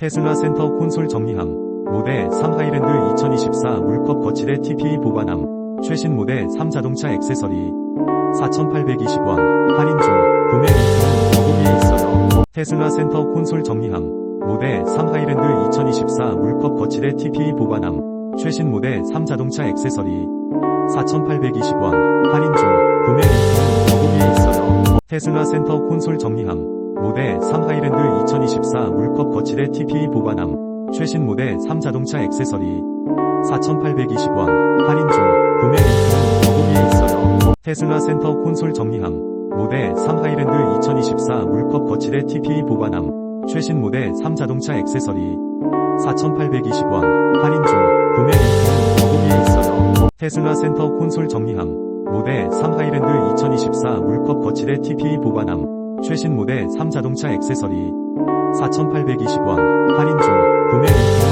테슬라 센터 콘솔 정리함. 모델 3 하이랜드 2024 물컵 거치대 TPE 보관함. 최신 모델 3 자동차 액세서리. 4,820원. 할인 중. 구매 링크는 더보기에 있어요. 테슬라 센터 콘솔 정리함. 모델 3 하이랜드 2024 물컵 거치대 TPE 보관함. 최신 모델 3 자동차 액세서리. 4,820원. 할인 중. 구매 링크는 더보기에 있어요. 테슬라 센터 콘솔 정리함. 모델 3 하이랜드 2024 물컵 거치대 TPE 보관함. 최신 모델 3 자동차 액세서리. 4,820원. 할인 중. 구매 링크는 더보기에 있어요. 테슬라 센터 콘솔 정리함. 모델 3 하이랜드 2024 물컵 거치대 TPE 보관함. 최신 모델 3 자동차 액세서리. 4,820원. 할인 중. 구매 링크는 더보기에 있어요. 테슬라 센터 콘솔 정리함. 모델 3 하이랜드 2024 물컵 거치대 TPE 보관함. 최신 모델 3자동차 액세서리. 4,820원. 할인 중 구매 링크